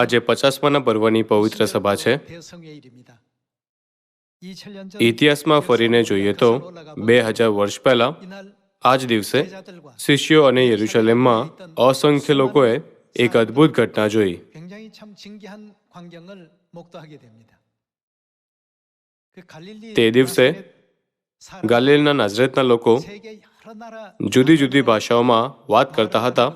આજે પચાસમાના પર્વની પવિત્ર સભા છે. ઇતિહાસમાં ફરીને જોઈએ તો બે હજાર વર્ષ પહેલા આ જ દિવસે, શિષ્યો અને યરુશલેમમાં અસંખ્ય લોકોએ એક અદ્ભુત ઘટના જોઈ. તે દિવસે ગાલિલના નાઝરેતના લોકો જુદી જુદી ભાષાઓમાં વાત કરતા હતા.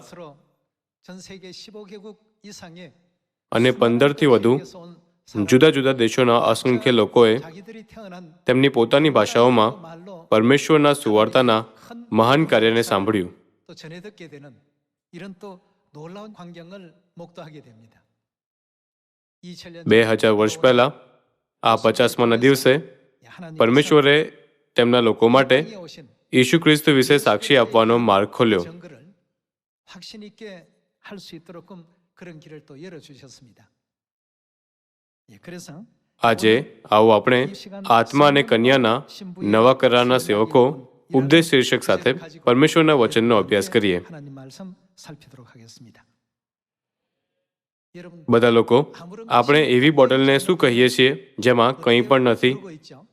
અને પંદરથી વધુ જુદા જુદા દેશોના અસંખ્ય લોકોએ તેમની પોતાની ભાષાઓમાં પરમેશ્વરના સુવાર્તાના મહાન કાર્યને સાંભળ્યું. બે હજાર વર્ષ પહેલા, આ પચાસમાના દિવસે, પરમેશ્વરે તેમના લોકો માટે ઈસુ ખ્રિસ્ત વિશે સાક્ષી આપવાનો માર્ગ ખોલ્યો. 정글을 확신 있게 할 수 있도록끔 그런 길을 또 열어 주셨습니다. 예, 그래서 આજે આવો આપણે આત્મા અને કન્યાના નવા કરારના સેવકો ઉપદેશ શીર્ષક સાથે પરમેશ્વરના વચનનો અભ્યાસ કરીએ 하나님 말씀 살피도록 하겠습니다. 여러분 બધા લોકો આપણે એવી બોટલને શું કહીએ છીએ જેમાં કંઈ પણ નથી 그러고 있죠?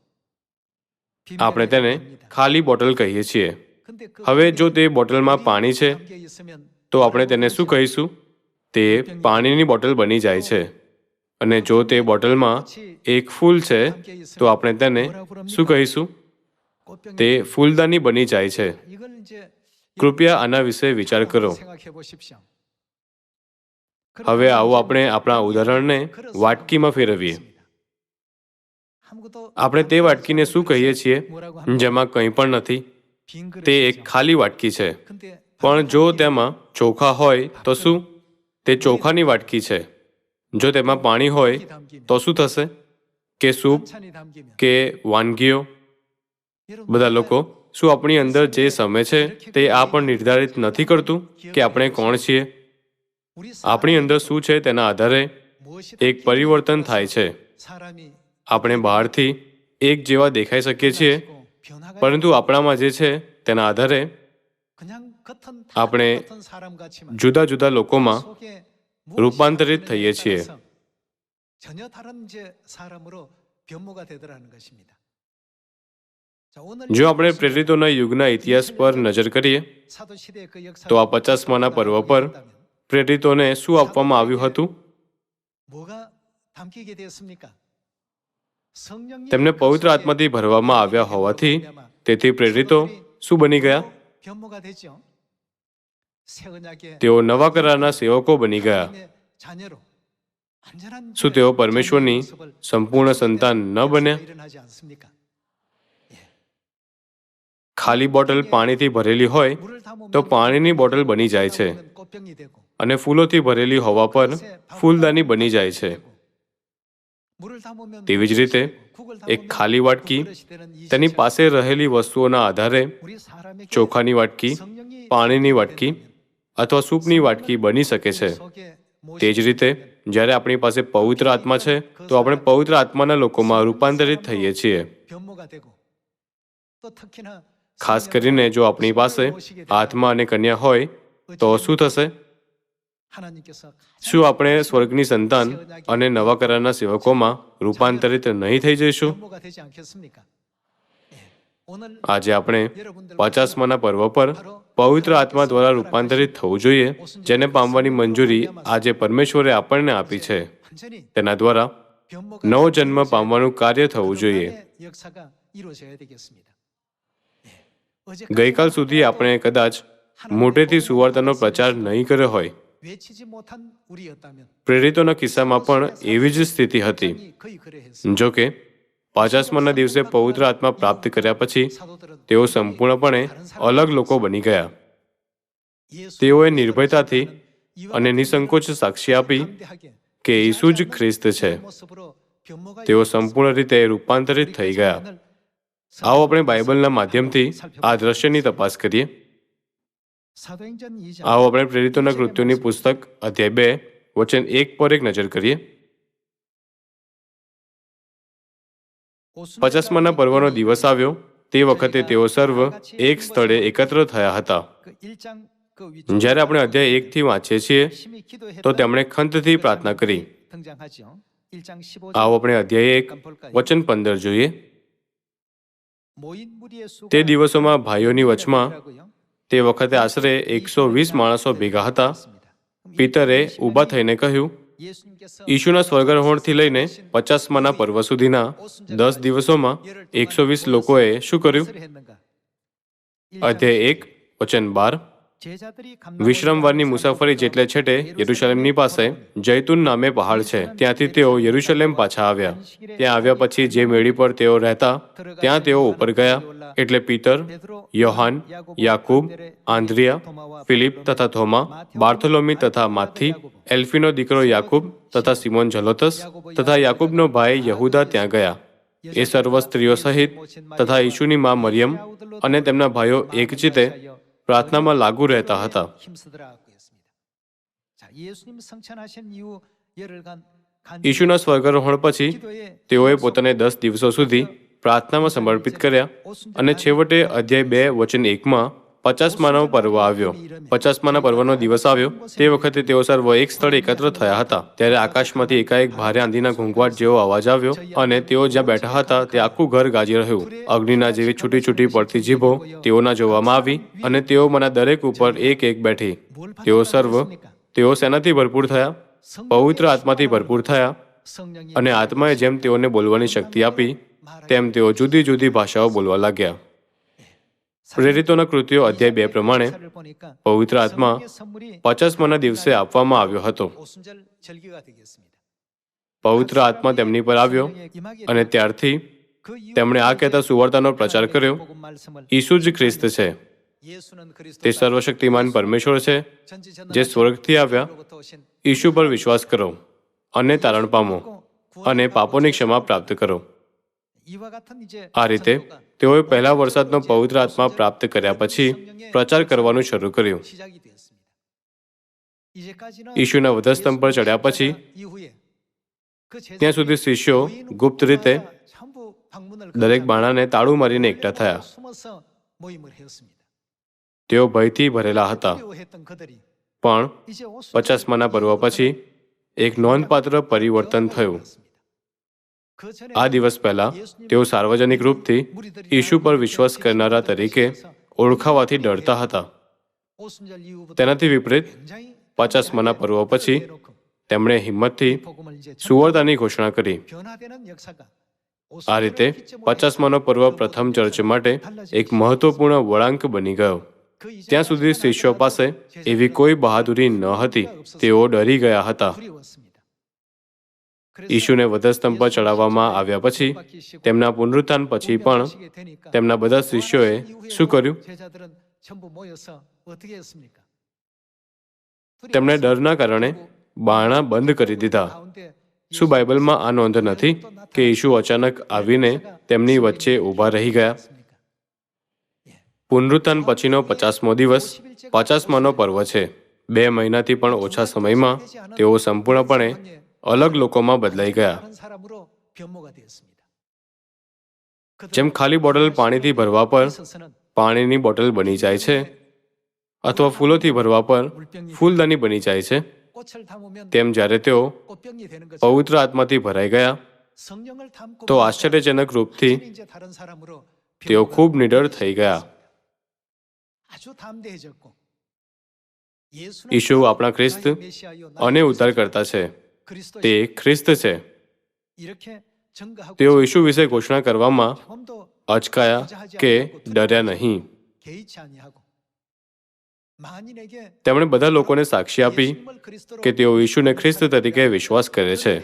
આપણે તેને 비밀의 ખાલી બોટલ કહીએ છીએ 근데 그 હવે જો તે બોટલમાં પાણી છે 담겨 있으면 તો આપણે તેને શું કહીશું તે પાણીની બોટલ બની જાય છે. અને જો તે બોટલમાં એક ફૂલ છે, તો આપણે તેને શું કહીશું? તે ફૂલદાની બની જાય છે. કૃપયા આના વિશે વિચાર કરો. હવે આવો આપણે આપણા ઉદાહરણને વાટકીમાં ફેરવીએ. આપણે તે વાટકીને શું કહીએ છીએ? જેમાં કંઈ પણ નથી. તે એક ખાલી વાટકી છે. પણ જો તેમાં ચોખા હોય, તો શું? તે ચોખાની વાટકી છે. જો તેમાં પાણી હોય, તો શું થશે? કે સૂપ? કે વાનગીઓ? બધા લોકો, શું આપણી અંદર જે સમય છે, તે આ પણ નિર્ધારિત નથી કરતું કે આપણે કોણ છીએ? આપણી અંદર શું છે તેના આધારે એક પરિવર્તન થાય છે. આપણે બહારથી એક જેવા દેખાઈ શકીએ છીએ, પરંતુ આપણામાં જે છે તેના આધારે આપણે જુદા જુદા લોકોમાં રૂપાંતરિત થઈએ છીએ. જો આપણે પ્રેરિતોના યુગના ઇતિહાસ પર નજર કરીએ તો આ પચાસમાના પર્વ પર પ્રેરિતોને શું આપવામાં આવ્યું હતું? તેમને પવિત્ર આત્માથી ભરવામાં આવ્યા હોવાથી તેથી પ્રેરિતો શું બની ગયા? તેઓ નવા કરારના સેવકો બની ગયા. શું તેઓ પરમેશ્વરની સંપૂર્ણ સંતાન ન બન્યા? ખાલી બોટલ પાણીથી ભરેલી હોય તો પાણીની બોટલ બની જાય છે. અને ફૂલોથી ભરેલી હોવા પર ફૂલદાની બની જાય છે. તેવી જ રીતે એક ખાલી વાટકી તેની પાસે રહેલી વસ્તુઓના આધારે ચોખાની વાટકી પાણીની વાટકી અથવા સૂપની વાટકી બની શકે છે. તે જ રીતે, જ્યારે આપણી પાસે પવિત્ર આત્મા છે, તો આપણે પવિત્ર આત્માના લોકોમાં રૂપાંતરિત થઈએ છીએ. ખાસ કરીને જો આપણી પાસે આત્મા અને કન્યા હોય, તો શું થશે? શું આપણે સ્વર્ગની સંતાન અને નવા કરારના સેવકોમાં રૂપાંતરિત નહીં થઈ જઈશું? આજે આપણે પચાસમાના પર્વ પર પવિત્ર આત્મા દ્વારા રૂપાંતરિત થવું જોઈએ, જેને પામવાની મંજૂરી આજે પરમેશ્વરે આપણને આપી છે. તેના દ્વારા નવો જન્મ પામવાનું કાર્ય થવું જોઈએ. ગઈકાલ સુધી આપણે કદાચ મોટેથી સુવાર્તાનો પ્રચાર નહીં કર્યો હોય. પ્રેરિતોના કિસ્સામાં પણ એવી જ સ્થિતિ હતી. જોકે પાચાસમાના દિવસે પવિત્ર આત્મા પ્રાપ્ત કર્યા પછી તેઓ સંપૂર્ણપણે અલગ લોકો બની ગયા. તેઓએ નિર્ભયતાથી અને નિસંકોચ સાક્ષી આપી કે ઈસુ જ ખ્રિસ્ત છે. તેઓ સંપૂર્ણ રીતે રૂપાંતરિત થઈ ગયા. આવો આપણે બાઇબલના માધ્યમથી આ દ્રશ્યની તપાસ કરીએ. આવો આપણે પ્રેરિતોના કૃત્યોની પુસ્તક અધ્યાય બે વચન એક પર એક નજર કરીએ. પચાસમાના પર્વનો દિવસ આવ્યો. તે વખતે તેઓ સર્વ એક સ્થળે એકત્ર થયા હતા. જ્યારે આપણે અધ્યાય એકથી વાંચીએ છીએ, તો તેમણે ખંતથી પ્રાર્થના કરી. આવો આપણે અધ્યાય એક, વચન પંદર જોઈએ. તે દિવસોમાં ભાઈઓની વચમાં તે વખતે આશરે એકસો વીસ માણસો ભેગા હતા. પિતરે ઊભા થઈને કહ્યું ઈશુના સ્વર્ગારોહણથી લઈને પચાસમાના પર્વ સુધીના દસ દિવસોમાં એકસો વીસ લોકોએ શું કર્યું? અધ્યાય એક વચન બાર. વિશ્રામવારની મુસાફરી જેટલે છેટે યરુશલેમની પાસે જૈતુન નામે પહાડ છે. ત્યાંથી તેઓ યરુશલેમ પાછા આવ્યા. ત્યાં આવ્યા પછી જે મેળી પર તેઓ રહેતા ત્યાં તેઓ ઉપર ગયા. એટલે પીતર યોહાન યાકૂબ આંદ્રિયા ફિલિપ તથા થોમા બાર્થોલોમી તથા માથી એલ્ફીનો દીકરો યાકૂબ તથા સિમોન જલોતસ તથા યાકૂબનો ભાઈ યહુદા ત્યાં ગયા. એ સર્વ સ્ત્રીઓ સહિત તથા ઈશુની મા મરિયમ અને તેમના ભાઈઓ એકચિતે પ્રાર્થનામાં લાગુ રહેતા હતા. ઈશુના સ્વર્ગારોહણ પછી તેઓએ પોતાને દસ દિવસો સુધી પ્રાર્થનામાં સમર્પિત કર્યા અને છેવટે અધ્યાય બે વચન એકમાં પચાસમાનો પર્વ આવ્યો. પચાસમાના પર્વનો દિવસ આવ્યો. તે વખતે તેઓ સર્વ એક સ્થળે એકત્ર થયા હતા. ત્યારે આકાશમાંથી એકાએક ભારે આંધીના ઘૂંઘવાટ જેવો અવાજ આવ્યો અને તેઓ જ્યાં બેઠા હતા તે આખું ઘર ગાજી રહ્યું. અગ્નિના જેવી છૂટી છૂટી પડતી જીભો તેઓના જોવામાં આવી અને તેઓ મના દરેક ઉપર એક એક બેઠી. તેઓ સર્વ, તેઓ સેનાથી ભરપૂર થયા, પવિત્ર આત્માથી ભરપૂર થયા અને આત્માએ જેમ તેઓને બોલવાની શક્તિ આપી, તેમ તેઓ જુદી જુદી ભાષાઓ બોલવા લાગ્યા. પ્રેરિતોના કૃત્યો અધ્યાય બે પ્રમાણે પવિત્ર આત્મા પચાસમાના દિવસે આપવામાં આવ્યો હતો. પવિત્ર આત્મા તેમની પર આવ્યો અને ત્યારથી તેમણે આ કહેતા સુવર્તાનો પ્રચાર કર્યો. ઈસુ જ ખ્રિસ્ત છે. તે સર્વશક્તિમાન પરમેશ્વર છે. જે સ્વર્ગથી આવ્યા. ઈશુ પર વિશ્વાસ કરો અને તારણ પામો અને પાપોની ક્ષમા પ્રાપ્ત કરો. આ રીતે તેઓએ પહેલા વરસાદનો પવિત્ર આત્મા પ્રાપ્ત કર્યા પછી પ્રચાર કરવાનું શરૂ કર્યું. ઈશુના વધસ્તંભ પર ચડ્યા પછી ત્યાં સુધી શિષ્યો ગુપ્ત રીતે દરેક બાણાને તાળું મારીને એકઠા થયા. તેઓ ભયથી ભરેલા હતા. પણ પચાસમાના પર્વ પછી એક નોંધપાત્ર પરિવર્તન થયું. આ દિવસ પહેલા તેઓ સાર્વજનિક રૂપથી ઈશુ પર વિશ્વાસ કરનારા તરીકે ઓળખાવાથી ડરતા હતા. તેનાથી વિપરીત પચાસમાના પર્વ પછી તેમણે હિંમતથી સુવર્તાની ઘોષણા કરી. આ રીતે પચાસમાનો પર્વ પ્રથમ ચર્ચ માટે એક મહત્વપૂર્ણ વળાંક બની ગયો. ત્યાં સુધી શિષ્યો પાસે એવી કોઈ બહાદુરી ન હતી. તેઓ ડરી ગયા હતા. ઈશુને વધસ્તંભ પર ચડાવવામાં આવ્યા પછી તેમના પુનરુત્થાન પછી પણ તેમના બધા શિષ્યોએ શું કર્યું? તેમણે ડરના કારણે બારણા બંધ કરી દીધા. શું બાઇબલમાં આ નોંધ નથી કે ઈશુ અચાનક આવીને તેમની વચ્ચે ઊભા રહી ગયા? પુનરુત્થાન પછીનો પચાસમો દિવસ પચાસમાનો પર્વ છે. બે મહિનાથી પણ ઓછા સમયમાં તેઓ સંપૂર્ણપણે અલગ લોકોમાં બદલાઈ ગયા. જેમ ખાલી બોટલ પાણીથી ભરવા પર પાણીની બોટલ બની જાય છે અથવા ફૂલોથી ભરવા પર ફૂલદાની બની જાય છે તેમ જ્યારે તેઓ પવિત્ર આત્માથી ભરાઈ ગયા તો આશ્ચર્યજનક રૂપથી તેઓ ખૂબ નિડર થઈ ગયા. ઈશુ આપણા ખ્રિસ્ત અને ઉદ્ધારકર્તા છે. તે ખ્રિસ્ત છે તેઓ ઈશુ વિશે ઘોષણા કરવામાં અચકાયા કે ડર્યા નહીં તેમણે બધા લોકોને સાક્ષી આપી કે તેઓ ઈશુને ખ્રિસ્ત તરીકે વિશ્વાસ કરે છે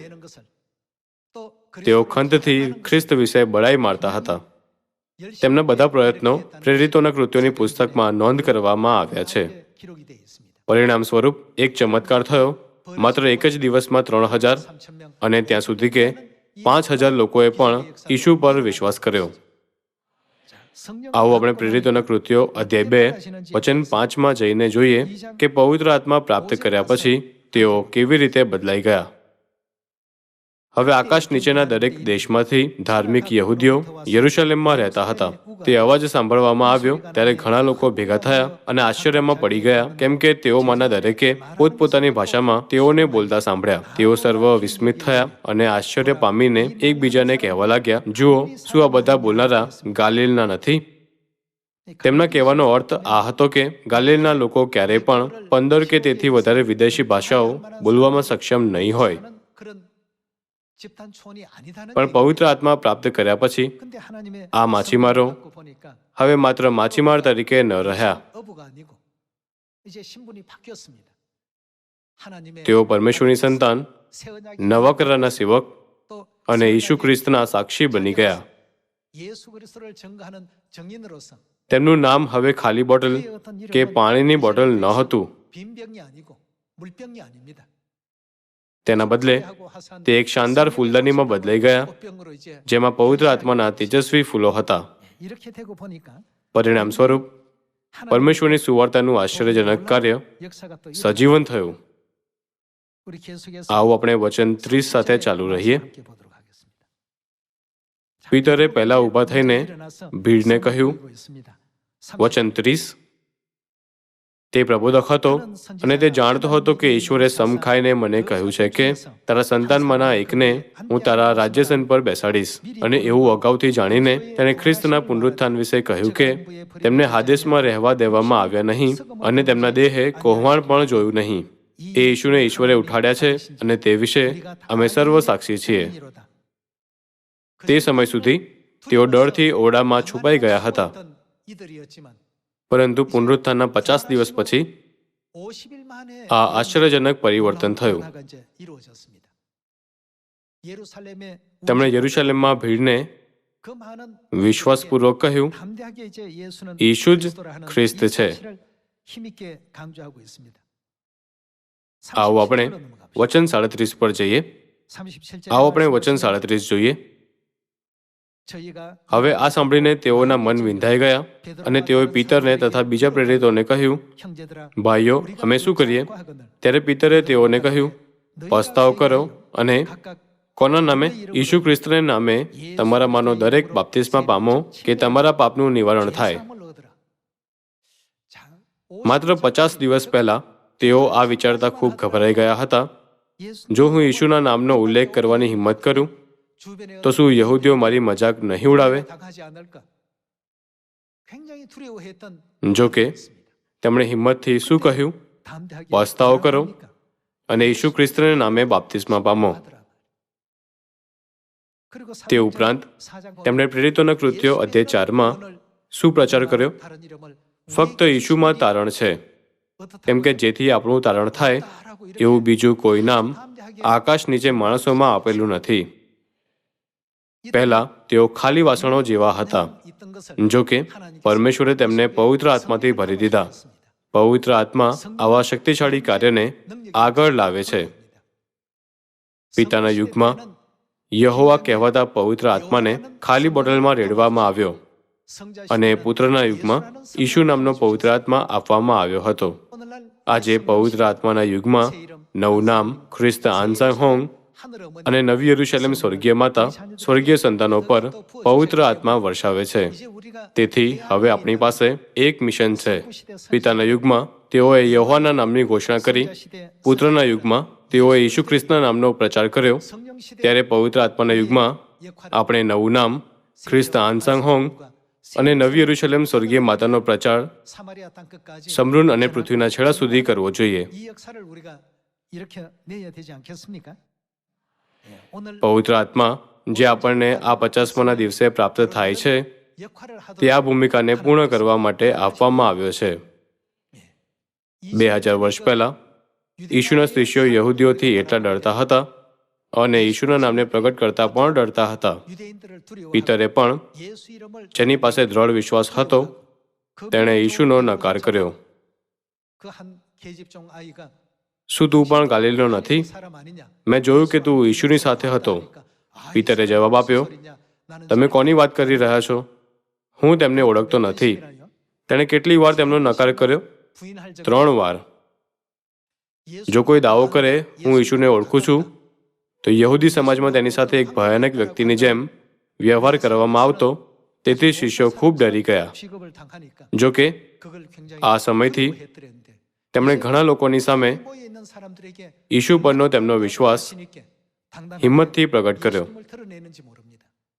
તેઓ ખંતથી ખ્રિસ્ત વિશે બળાઈ મારતા હતા તેમના બધા પ્રયત્નો પ્રેરિતોના કૃત્યોની પુસ્તકમાં નોંધ કરવામાં આવ્યા છે પરિણામ સ્વરૂપ એક ચમત્કાર થયો માત્ર એક જ દિવસમાં ત્રણ હજાર અને ત્યાં સુધી કે પાંચ હજાર લોકોએ પણ ઈશુ પર વિશ્વાસ કર્યો. આવો આપણે પ્રેરિતોના કૃત્યો અધ્યાય બે, વચન પાંચમાં જઈને જોઈએ કે પવિત્ર આત્મા પ્રાપ્ત કર્યા પછી તેઓ કેવી રીતે બદલાઈ ગયા. હવે આકાશ નીચેના દરેક દેશમાંથી ધાર્મિક યહૂદીઓ યરુશલેમમાં રહેતા હતા. તે અવાજ સાંભળવામાં આવ્યો ત્યારે ઘણા લોકો ભેગા થયા અને આશ્ચર્યમાં પડી ગયા, કેમ કે તેઓમાંના દરેકે પોતપોતાની ભાષામાં તેઓને બોલતા સાંભળ્યા. તેઓ સર્વ વિસ્મિત થયા અને આશ્ચર્ય પામીને એકબીજાને કહેવા લાગ્યા, જુઓ, શું આ બધા બોલનારા ગાલિલના નથી? તેમના કહેવાનો અર્થ આ હતો કે ગાલિલના લોકો ક્યારેય પણ પંદર કે તેથી વધારે વિદેશી ભાષાઓ બોલવામાં સક્ષમ નહીં હોય. પણ પવિત્ર આત્મા પ્રાપ્ત કર્યા પછી આ માછીમારો હવે માત્ર માછીમાર તરીકે ન રહ્યા. તેઓ પરમેશ્વરની સંતાન નવાકરાના સેવક અને ઈસુ ખ્રિસ્તના સાક્ષી બની ગયા. તેમનું નામ હવે ખાલી બોટલ કે પાણીની બોટલ ન હતું. તેના બદલે તે એક શાનદાર ફૂલદાનીમાં બદલાઈ ગયા, જેમાં પવિત્ર આત્માના તેજસ્વી ફૂલો હતા. પરિણામ સ્વરૂપ, પરમેશ્વરની સુવાર્તાનું આશ્ચર્યજનક કાર્ય સજીવન થયું. આવું આપણે વચન ત્રીસ સાથે ચાલુ રહીએ. પીટરે પહેલા ઊભા થઈને ભીડને કહ્યું, વચન ત્રીસ તે પ્રબોધક હતો અને તે જાણતો હતો કે ઈશ્વરે સમખાઈને મને કહ્યું છે કે, તારા સંતાનમાંના એકને હું તારા રાજ્યસન પર બેસાડીશ. અને એવું અગાઉથી જાણીને તેણે ખ્રિસ્તના પુનરુત્થાન વિશે કહ્યું કે, તેમને હાદેશમાં રહેવા દેવામાં આવ્યા નહીં અને તેમના દેહે કોહવાણ પણ જોયું નહીં. એ ઈશુને ઈશ્વરે ઉઠાડ્યા છે અને તે વિશે અમે સર્વ સાક્ષી છીએ. તે સમય સુધી તેઓ ડરથી ઓરડામાં છુપાઈ ગયા હતા. પરંતુ પુનરુત્થાનના પચાસ દિવસ પછી આ આશ્ચર્યજનક પરિવર્તન થયું. તેમણે યરુશાલેમમાં ભીડને વિશ્વાસપૂર્વક કહ્યું ઈશુ જ ખ્રિસ્ત છે. આવો આપણે વચન સાડત્રીસ પર જઈએ. આવો આપણે વચન સાડત્રીસ જોઈએ. હવે આ સાંભળીને તેઓના મન વિંધાઈ ગયા અને તેઓએ પિતરને તથા બીજા પ્રેરિતોને કહ્યું ભાઈઓ અમે શું કરીએ? ત્યારે પિતરે તેઓને કહ્યું પસ્તાવ કરો અને કોના નામે? ઈસુ ખ્રિસ્તના નામે તમારામાંનો દરેક બાપ્તિસ્મા પામો કે તમારા પાપનું નિવારણ થાય. માત્ર પચાસ દિવસ પહેલા તેઓ આ વિચારતા ખૂબ ગભરાઈ ગયા હતા. જો હું ઈશુના નામનો ઉલ્લેખ કરવાની હિંમત કરું તો શું યહૂદીઓ મારી મજાક નહીં ઉડાવે? જો કે તેમણે હિંમતથી શું કહ્યું? પસ્તાવો કરો અને ઈસુ ખ્રિસ્તના નામે બાપ્તિસ્મા પામો. તે ઉપરાંત તેમણે પ્રેરિતોના કૃત્યો અધ્યાય ચારમાં શું પ્રચાર કર્યો? ફક્ત ઈશુમાં તારણ છે. કેમ કે જેથી આપણું તારણ થાય એવું બીજું કોઈ નામ આકાશ નીચે માણસોમાં આપેલું નથી. પહેલાં તેઓ ખાલી વાસણો જેવા હતા. જો કે પરમેશ્વરે તેમને પવિત્ર આત્માથી ભરી દીધા. પવિત્ર આત્મા આવા શક્તિશાળી કાર્યને આગળ લાવે છે. પિતાના યુગમાં યહોવા કહેવાતા પવિત્ર આત્માને ખાલી બોટલમાં રેડવામાં આવ્યો અને પુત્રના યુગમાં ઈશુ નામનો પવિત્ર આત્મા આપવામાં આવ્યો હતો. આજે પવિત્ર આત્માના યુગમાં નવું નામ ખ્રિસ્ત આન્સાંગ હોંગ અને નવી યરુશલેમ સ્વર્ગીય માતા સ્વર્ગીય સંતાનો પર પવિત્ર આત્મા વર્ષાવે છે. તેથી હવે આપણી પાસે એક મિશન છે. પિતાના યુગમાં તેઓએ યહોવાના નામની ઘોષણા કરી પુત્રના યુગમાં તેઓએ ઈસુ ખ્રિસ્તના નામનો પ્રચાર કર્યો. ત્યારે પવિત્ર આત્માના યુગમાં આપણે નવું નામ ખ્રિસ્ત આનસંગ હોંગ અને નવી યરુશલેમ સ્વર્ગીય માતાનો પ્રચાર સમૃન અને પૃથ્વીના છેડા સુધી કરવો જોઈએ. પવિત્ર આત્મા, જે આપણને આ પચાસમાના દિવસે પ્રાપ્ત થાય છે તે આ ભૂમિકાને પૂર્ણ કરવા માટે આપવામાં આવ્યો છે. બે હજાર વર્ષ પહેલા ઈશુના શિષ્યો યહૂદીઓથી એટલા ડરતા હતા અને ઈશુના નામને પ્રગટ કરતા પણ ડરતા હતા. પિતરે પણ જેની પાસે દ્રઢ વિશ્વાસ હતો, તેણે ઈશુનો નકાર કર્યો. શું તું પણ ગાલિલો નથી? મેં જોયું કે તું ઈશુની સાથે હતો. પિતરે જવાબ આપ્યો, તમે કોની વાત કરી રહ્યા છો? હું તેમને ઓળખતો નથી. તેણે કેટલી વાર તેમનો નકાર કર્યો? ત્રણ વાર. જો કોઈ દાવો કરે, હું ઈશુને ઓળખું છું, તો યહૂદી સમાજમાં તેની સાથે એક ભયાનક વ્યક્તિની જેમ વ્યવહાર કરવામાં આવતો તેથી શિષ્યો ખૂબ ડરી ગયા. જોકે આ સમયથી તેમણે ઘણા લોકોની સામે ઈશુ પરનો તેમનો વિશ્વાસ હિંમતથી પ્રગટ કર્યો.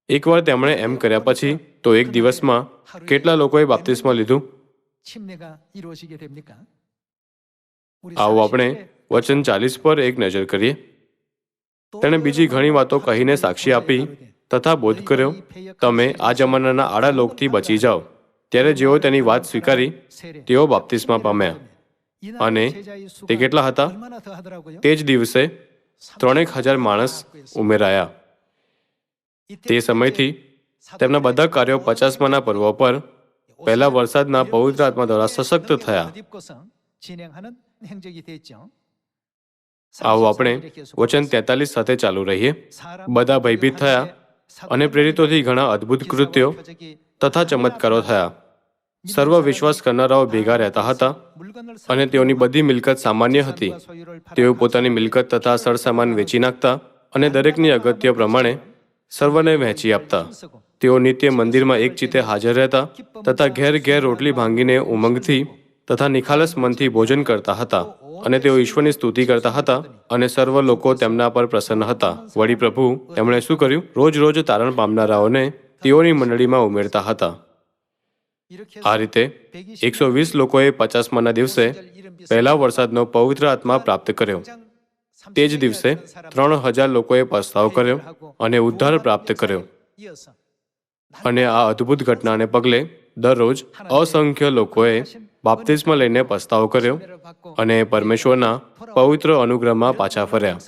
એકવાર તેમણે એમ કર્યા પછી તો એક દિવસમાં કેટલા લોકોએ બાપ્તિસ્મા લીધું? આવો આપણે વચન ચાલીસ પર એક નજર કરીએ. તેણે બીજી ઘણી વાતો કહીને સાક્ષી આપી તથા બોધ કર્યો, તમે આ જમાનાના આડા લોકથી બચી જાઓ. ત્યારે જેઓ તેની વાત સ્વીકારી, તેઓ બાપ્તિસ્મા પામ્યા. અને તે કેટલા હતા? તે જ દિવસે ત્રણેક હજાર માણસ ઉમેરાયા. તે સમયથી તેમના બધા કાર્યો પચાસમાના પર્વ પર પહેલા વરસાદના પવિત્ર આત્મા દ્વારા સશક્ત થયા. આવો આપણે વચન તેતાલીસ સાથે ચાલુ રહીએ. બધા ભયભીત થયા અને પ્રેરિતોથી ઘણા અદ્ભુત કૃત્યો તથા ચમત્કારો થયા. સર્વ વિશ્વાસ કરનારાઓ ભેગા રહેતા હતા અને તેઓની બધી મિલકત સામાન્ય હતી. તેઓ પોતાની મિલકત તથા સરસામાન વેચી નાખતા અને દરેકની અગત્ય પ્રમાણે સર્વને વહેંચી આપતા. તેઓ નિત્ય મંદિરમાં એક ચિત્તે હાજર રહેતા તથા ઘેર ઘેર રોટલી ભાંગીને ઉમંગથી તથા નિખાલસ મનથી ભોજન કરતા હતા અને તેઓ ઈશ્વરની સ્તુતિ કરતા હતા અને સર્વ લોકો તેમના પર પ્રસન્ન હતા. વળી પ્રભુ તેમણે શું કર્યું? રોજ રોજ તારણ પામનારાઓને તેઓની મંડળીમાં ઉમેરતા હતા. આ રીતે એકસો વીસ લોકોએ પચાસમાના દિવસે પહેલા વરસાદનો પવિત્ર આત્મા પ્રાપ્ત કર્યો. તે જ દિવસે ત્રણ હજાર લોકોએ પસ્તાવ કર્યો અને ઉદ્ધાર પ્રાપ્ત કર્યો. અને આ અદ્ભુત ઘટનાને પગલે દરરોજ અસંખ્ય લોકોએ બાપ્તિસ્મ લઈને પસ્તાવ કર્યો અને પરમેશ્વરના પવિત્ર અનુગ્રહમાં પાછા ફર્યા.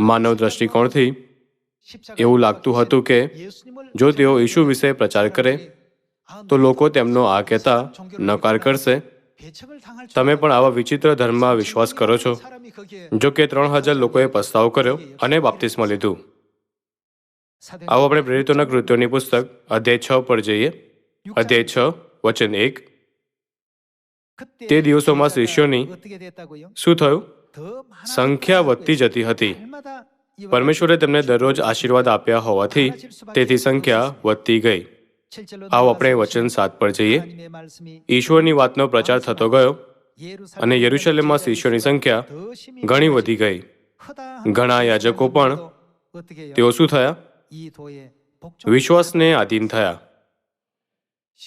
માનવ દ્રષ્ટિકોણથી એવું લાગતું હતું કે જો તેઓ ઈશુ વિશે પ્રચાર કરે તો લોકો તેમનો આ કહેતા નકાર કરશે. તમે પણ આવા વિચિત્ર ધર્મમાં વિશ્વાસ કરો છો જો કે ત્રણ હજાર લોકોએ પસ્તાવ કર્યો અને બાપ્તિસ્મા લીધું. આવો આપણે પ્રેરિતોના કૃત્યોની પુસ્તક અધ્યાય છ પર જઈએ. અધ્યાય છ વચન એક. તે દિવસોમાં શિષ્યોની શું થયું? સંખ્યા વધતી જતી હતી. પરમેશ્વરે તેમને દરરોજ આશીર્વાદ આપ્યા હોવાથી તેથી સંખ્યા વધતી ગઈ. આવો આપણે વચન સાત પર જઈએ. ઈશ્વરની વાતનો પ્રચાર થતો ગયો અને યરુશલેમમાં શિષ્યોની સંખ્યા ઘણી વધી ગઈ. ઘણા યાજકો પણ તેઓ શું થયા? વિશ્વાસને આધીન થયા.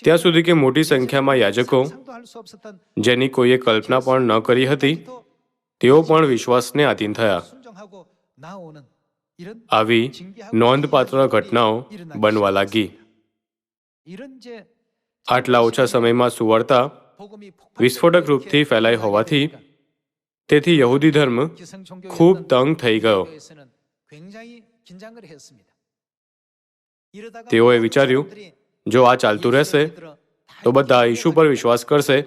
ત્યાં સુધી કે મોટી સંખ્યામાં યાજકો જેની કોઈએ કલ્પના પણ ન કરી હતી તેઓ પણ વિશ્વાસને આધીન થયા. આવી નોંધપાત્ર ઘટનાઓ બનવા લાગી આટલા ઓછા સમયમાં સુવાર્તા વિસ્ફોટક રૂપથી ફેલાઈ હોવાથી તેથી યહૂદી ધર્મ ખૂબ તંગ થઈ ગયો તેઓએ વિચાર્યું જો આ ચાલતું રહેશે તો બધા ઈશુ પર વિશ્વાસ કરશે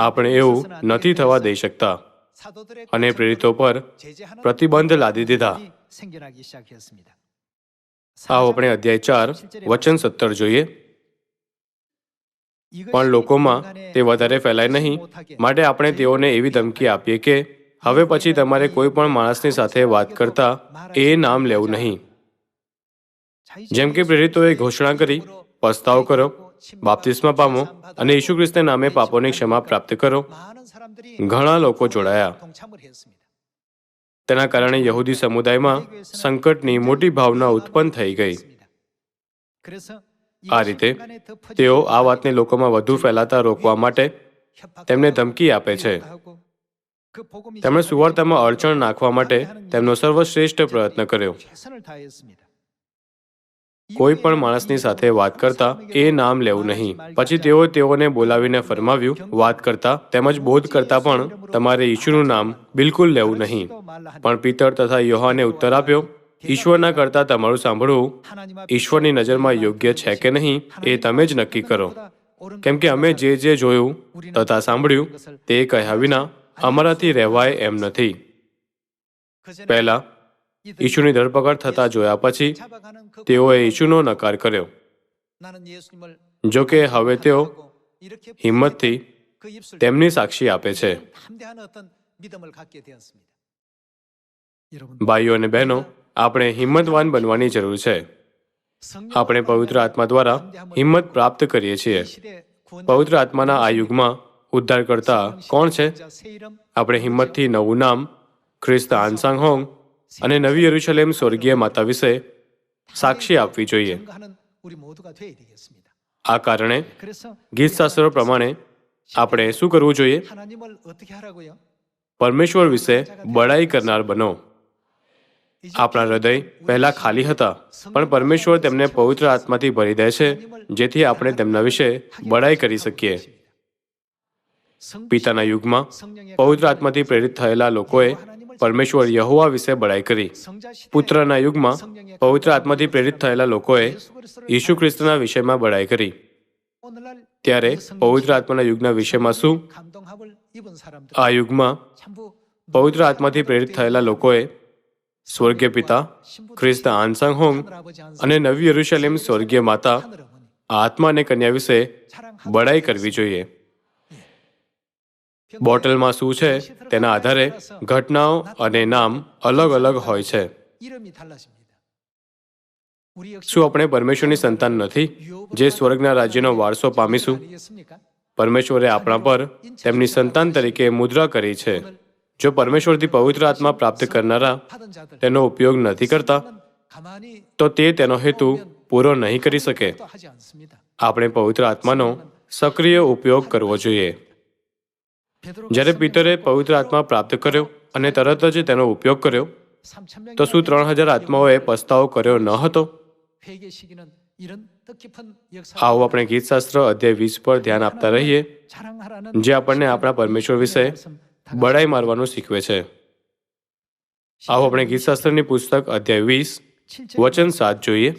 આપણે એવું નથી થવા દઈ શકતા અને પ્રેરિતો પર પ્રતિબંધ લાદી દીધા. આવો આપણે અધ્યાય ચાર વચન સત્તર જોઈએ પણ લોકોમાં તે વધારે ફેલાય નહીં માટે આપણે તેઓને એવી ધમકી આપીએ કે હવે પછી તમારે કોઈ પણ માણસની સાથે વાત કરતા એ નામ લેવું નહીં જેમ કે પ્રેરિતોએ ઘોષણા કરી પસ્તાવ કરો બાપ્તિસ્મા પામો અને ઈસુ ખ્રિસ્તના નામે પાપોની ક્ષમા પ્રાપ્ત કરો ઘણા લોકો જોડાયા. તેના કારણે યહૂદી સમુદાયમાં સંકટની મોટી ભાવના ઉત્પન્ન થઈ ગઈ. આ રીતે તેઓ આ વાતને લોકોમાં વધુ ફેલાતા રોકવા માટે તેમને ધમકી આપે છે. તેમણે સુવાર્તામાં અડચણ નાખવા માટે તેમનો સર્વશ્રેષ્ઠ પ્રયત્ન કર્યો. કોઈ પણ માણસની સાથે વાત કરતા એ નામ લેવું નહીં. પછી તેઓ તેઓને બોલાવીને ફરમાવ્યું, વાત કરતા તેમજ બોધ કરતા પણ તમારે ઈશુનું નામ બિલકુલ લેવું નહીં. પણ પિતર તથા યોહાને ઉત્તર આપ્યો, ઈશ્વરના કરતા તમારું સાંભળવું ઈશ્વરની નજરમાં યોગ્ય છે કે નહીં એ તમે જ નક્કી કરો. કેમ કે અમે જે જે જોયું તથા સાંભળ્યું તે કહ્યા વિના અમારાથી રહેવાય એમ નથી. પહેલા ઈશુની ધરપકડ થતા જોયા પછી તેઓએ ઈશુનો નકાર કર્યો. જો કે હવે તેઓ હિંમતથી તેમની સાક્ષી આપે છે. ભાઈઓ અને બહેનો, આપણે હિંમતવાન બનવાની જરૂર છે. આપણે પવિત્ર આત્મા દ્વારા હિંમત પ્રાપ્ત કરીએ છીએ. પવિત્ર આત્માના આ યુગમાં ઉદ્ધાર કરતા કોણ છે? આપણે હિંમતથી નવું નામ, ખ્રિસ્ત આનસાંગ હોંગ અને નવી યરુશલેમ સ્વર્ગીય માતા વિશે સાક્ષી આપવી જોઈએ. આ કારણે ગીતશાસ્ત્રો પ્રમાણે આપણે શું કરવું જોઈએ? પરમેશ્વર વિશે બડાઈ કરનાર બનો. આપણા હૃદય પહેલા ખાલી હતા, પણ પરમેશ્વર તેમને પવિત્ર આત્માથી ભરી દે છે, જેથી આપણે તેમના વિશે બડાઈ કરી શકીએ. પિતાના યુગમાં પવિત્ર આત્માથી પ્રેરિત થયેલા લોકોએ પરમેશ્વર યહુવા વિશે બળાઈ કરી. પુત્રના યુગમાં પવિત્ર આત્માથી પ્રેરિત થયેલા લોકોએ ઈસુ ખ્રિસ્તના વિષયમાં બળાઈ કરી. ત્યારે પવિત્ર આત્માના યુગના વિષયમાં શું? આ યુગમાં પવિત્ર આત્માથી પ્રેરિત થયેલા લોકોએ સ્વર્ગીય પિતા ખ્રિસ્ત આનસાંગ હોંગ અને નવી યરુશલેમ સ્વર્ગીય માતા, આત્મા અને કન્યા વિશે બળાઈ કરવી જોઈએ. બોટલમાં શું છે તેના આધારે ઘટનાઓ અને નામ અલગ અલગ હોય છે. શું આપણે પરમેશ્વરની સંતાન નથી જે સ્વર્ગના રાજ્યનો વારસો પામીશું? પરમેશ્વરે આપણા પર તેમની સંતાન તરીકે મુદ્રા કરી છે. જો પરમેશ્વરથી પવિત્ર આત્મા પ્રાપ્ત કરનારા તેનો ઉપયોગ નથી કરતા તો તે તેનો હેતુ પૂરો નહીં કરી શકે. આપણે પવિત્ર આત્માનો સક્રિય ઉપયોગ કરવો જોઈએ. જ્યારે પીટરે પવિત્ર આત્મા પ્રાપ્ત કર્યો અને તરત જ તેનો ઉપયોગ કર્યો તો શું ત્રણ હજાર આત્માઓએ પસ્તાવો કર્યો ન હતો? આવો આપણે ગીતશાસ્ત્ર અધ્યાય વીસ પર ધ્યાન આપતા રહીએ જે આપણને આપણા પરમેશ્વર વિશે બળાઈ મારવાનું શીખવે છે. આવો આપણે ગીતશાસ્ત્રની પુસ્તક અધ્યાય વીસ વચન સાત જોઈએ.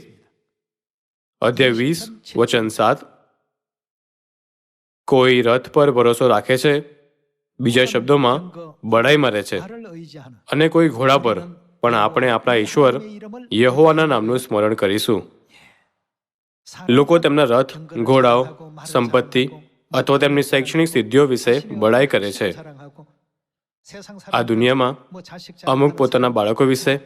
અધ્યાય વીસ વચન સાત. કોઈ રથ પર ભરોસો રાખે છે? બીજા શબ્દોમાં, બડાઈ મરે છે. અને કોઈ ઘોડા પર, પણ આપણે આપણા ઈશ્વર યહોવાના નામનું સ્મરણ કરીશું. લોકો તેમના રથ, ઘોડાઓ, સંપત્તિ અથવા તેમની શૈક્ષણિક સિદ્ધિઓ વિશે બળાઈ કરે છે. આ દુનિયામાં અમુક પોતાના બાળકો વિશે,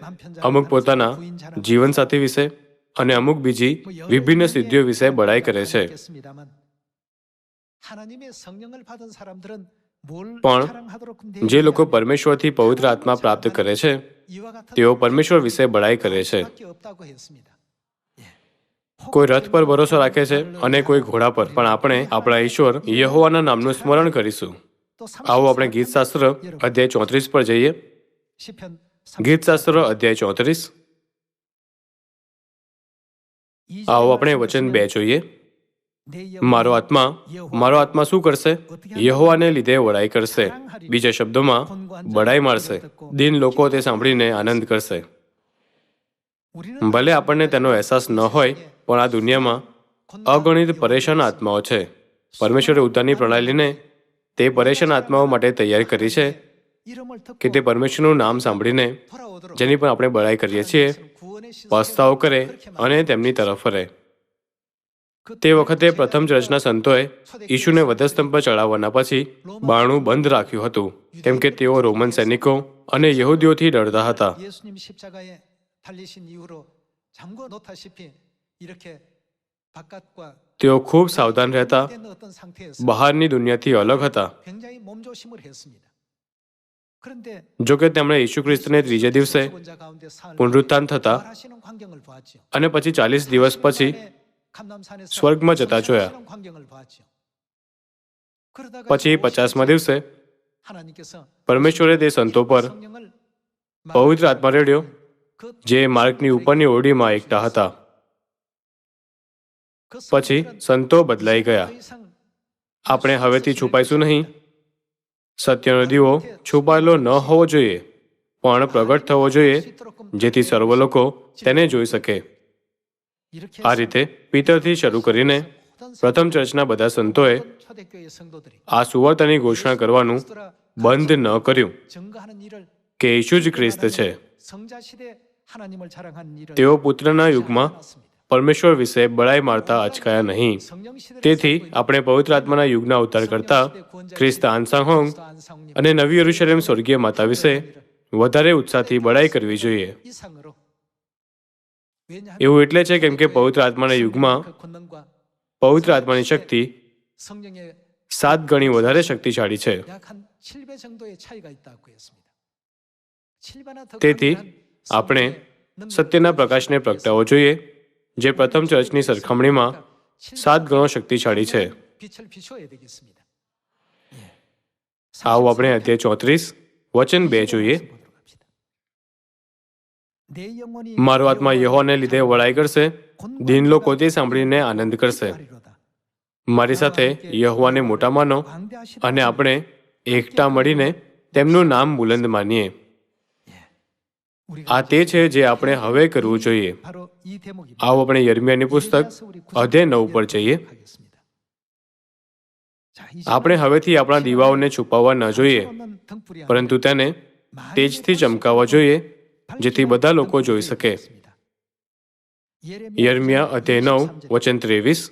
અમુક પોતાના જીવનસાથી વિશે અને અમુક બીજી વિભિન્ન સિદ્ધિઓ વિશે બળાઈ કરે છે. પણ જે લોકો પરમેશ્વરથી પવિત્ર આત્મા પ્રાપ્ત કરે છે તેઓ પરમેશ્વર વિશે બળાઈ કરે છે. કોઈ રથ પર ભરોસો રાખે છે અને કોઈ ઘોડા પર. પણ આપણે આપણા ઈશ્વર યહોવાના નામનું સ્મરણ કરીશું. આવો આપણે ગીતશાસ્ત્ર અધ્યાય ચોત્રીસ પર જઈએ. ગીતશાસ્ત્ર અધ્યાય ચોત્રીસ. આવો આપણે વચન બે જોઈએ. મારો આત્મા મારો આત્મા શું કરશે? યહોવાને લીધે વડાઈ કરશે. બીજા શબ્દોમાં બડાઈ મારશે. દિન લોકો તે સાંભળીને આનંદ કરશે. ભલે આપણને તેનો અહેસાસ ન હોય પણ આ દુનિયામાં અગણિત પરેશાન આત્માઓ છે. પરમેશ્વરે ઉદ્ધારની પ્રણાલીને તે પરેશાન આત્માઓ માટે તૈયાર કરી છે કે તે પરમેશ્વરનું નામ સાંભળીને જેની પણ આપણે બડાઈ કરીએ છીએ પસ્તાવો કરે અને તેમની તરફ ફરે. તે વખતે પ્રથમ ચર્ચના સંતોએ ઈશુને વધસ્તંભ પર ચડાવવાના પછી બાણું બંધ રાખ્યું હતું. કેમ કે તેઓ રોમન સૈનિકો અને યહૂદીઓથી ડરતા હતા. તેઓ ખૂબ સાવધાન રહેતા બહારની દુનિયાથી અલગ હતા. જો કે તેમણે ઈસુ ખ્રિસ્તને ત્રીજે દિવસે પુનરુત્થાન થતા અને પછી ચાલીસ દિવસ પછી સ્વર્ગમાં જતા જોયા પછી પચાસમાં દિવસે પરમેશ્વરે તે સંતો પર પવિત્ર આત્મા રેડ્યો જે માર્ગની ઉપરની ઓરડીમાં એકઠા હતા પછી સંતો બદલાઈ ગયા આપણે હવેથી છુપાઈશું નહીં સત્યનો દીવો છુપાયેલો ન હોવો જોઈએ પણ પ્રગટ થવો જોઈએ જેથી સર્વ લોકો તેને જોઈ શકે આ રીતે પિતરથી શરૂ કરીને પ્રથમ ચર્ચના બધા સંતોએ આ સુવર્તાની ઘોષણા કરવાનું બંધ ન કર્યું કે ઈશુ જ ખ્રિસ્ત છે. તેઓ પુત્રના યુગમાં પરમેશ્વર વિશે બળાઈ મારતા અચકાયા નહીં. તેથી આપણે પવિત્ર આત્માના યુગના અવતાર કરતા ખ્રિસ્ત આનસાંહોંગ અને નવી યરુશલેમ સ્વર્ગીય માતા વિશે વધારે ઉત્સાહથી બળાઈ કરવી જોઈએ. એવું એટલે છે કેમ કે પવિત્ર આત્માના યુગમાં પવિત્ર આત્માની શક્તિ સાત ગણી વધારે શક્તિશાળી છે. તેથી આપણે સત્યના પ્રકાશને પ્રગટાવો જોઈએ, જે પ્રથમ ચર્ચની સરખામણીમાં સાત ગણો શક્તિશાળી છે. આવું આપણે અત્યારે ચોત્રીસ વચન બે જોઈએ. મારો આત્મા યહોવાને લીધે વળાઈ કરશે, દિન લોકો તે સાંભળીને આનંદ કરશે. મારી સાથે યહોવાને મોટા માનો અને આપણે એકતા મળીને તેમનું નામ બુલંદ માનીએ. આ તે છે જે આપણે હવે કરવું જોઈએ. આવો આપણે યર્મિયાની પુસ્તક અધે નવ પર જઈએ. આપણે હવેથી આપણા દીવાઓને છુપાવવા ન જોઈએ, પરંતુ તેને તેજથી ચમકાવવા જોઈએ. જેથી બધા લોકો જોઈ શકે. યર્મિયા અધ્યાય નવ, વચન ત્રેવીસ.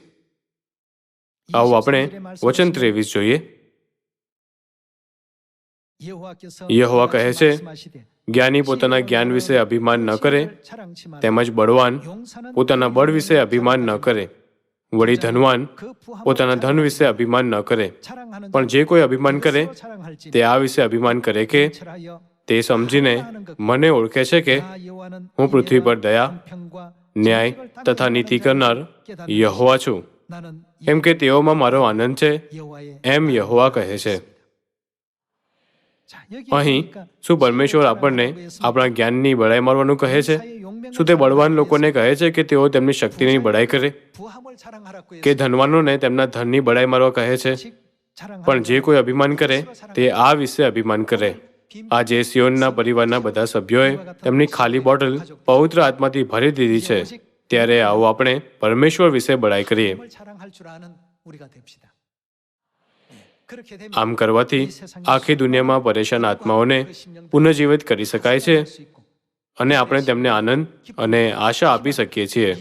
આવો આપણે વચન ત્રેવીસ જોઈએ. યહોવા કહે છે, જ્ઞાની પોતાના જ્ઞાન વિશે અભિમાન ન કરે, તેમજ બળવાન પોતાના બળ વિશે અભિમાન ન કરે. વળી ધનવાન પોતાના ધન વિશે અભિમાન ન કરે. પણ જે કોઈ અભિમાન કરે, તે આ વિશે અભિમાન કરે કે તે સમજીને મને ઓળખે છે કે હું પૃથ્વી પર દયા, ન્યાય તથા નીતિ કરનાર યહોવા છું. એમ કે તેઓમાં મારો આનંદ છે, એમ યહોવા કહે છે. અહીં શું પરમેશ્વર આપણને આપણા જ્ઞાનની બળાઈ મારવાનું કહે છે? શું તે બળવાન લોકોને કહે છે કે તેઓ તેમની શક્તિની બળાઈ કરે? કે ધનવાનોને તેમના ધનની બળાઈ મારવા કહે છે? પણ જે કોઈ અભિમાન કરે, તે આ વિશે અભિમાન કરે. આજે સિયોનના પરિવારના બધા સભ્યોએ તેમની ખાલી બોટલ પવિત્ર આત્માથી ભરી દીધી છે. ત્યારે આવો આપણે પરમેશ્વર વિશે બળાઈ કરીએ. આમ કરવાથી આખી દુનિયામાં પરેશાન આત્માઓને પુનઃજીવિત કરી શકાય છે અને આપણે તેમને આનંદ અને આશા આપી શકીએ છીએ.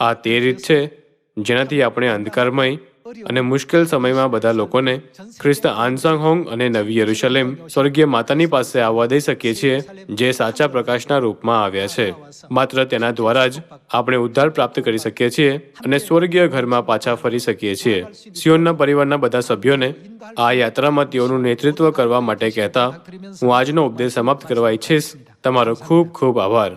આ તે રીત છે જેનાથી આપણે અંધકારમય અને મુશ્કેલ સમયમાં બધા લોકોને ખ્રિસ્ત આનસાંગ હોંગ અને નવી યરુશલેમ સ્વર્ગીય માતાની પાસે આવવા દઈ શકીએ છીએ, જે સાચા પ્રકાશના રૂપમાં આવ્યા છે. માત્ર તેના દ્વારા જ આપણે ઉદ્ધાર પ્રાપ્ત કરી શકીએ છીએ અને સ્વર્ગીય ઘરમાં પાછા ફરી શકીએ છીએ. સિયોનના પરિવારના બધા સભ્યોને આ યાત્રામાં તેઓનું નેતૃત્વ કરવા માટે કહેતા, હું આજનો ઉપદેશ સમાપ્ત કરવા ઈચ્છીશ. તમારો ખૂબ ખૂબ આભાર.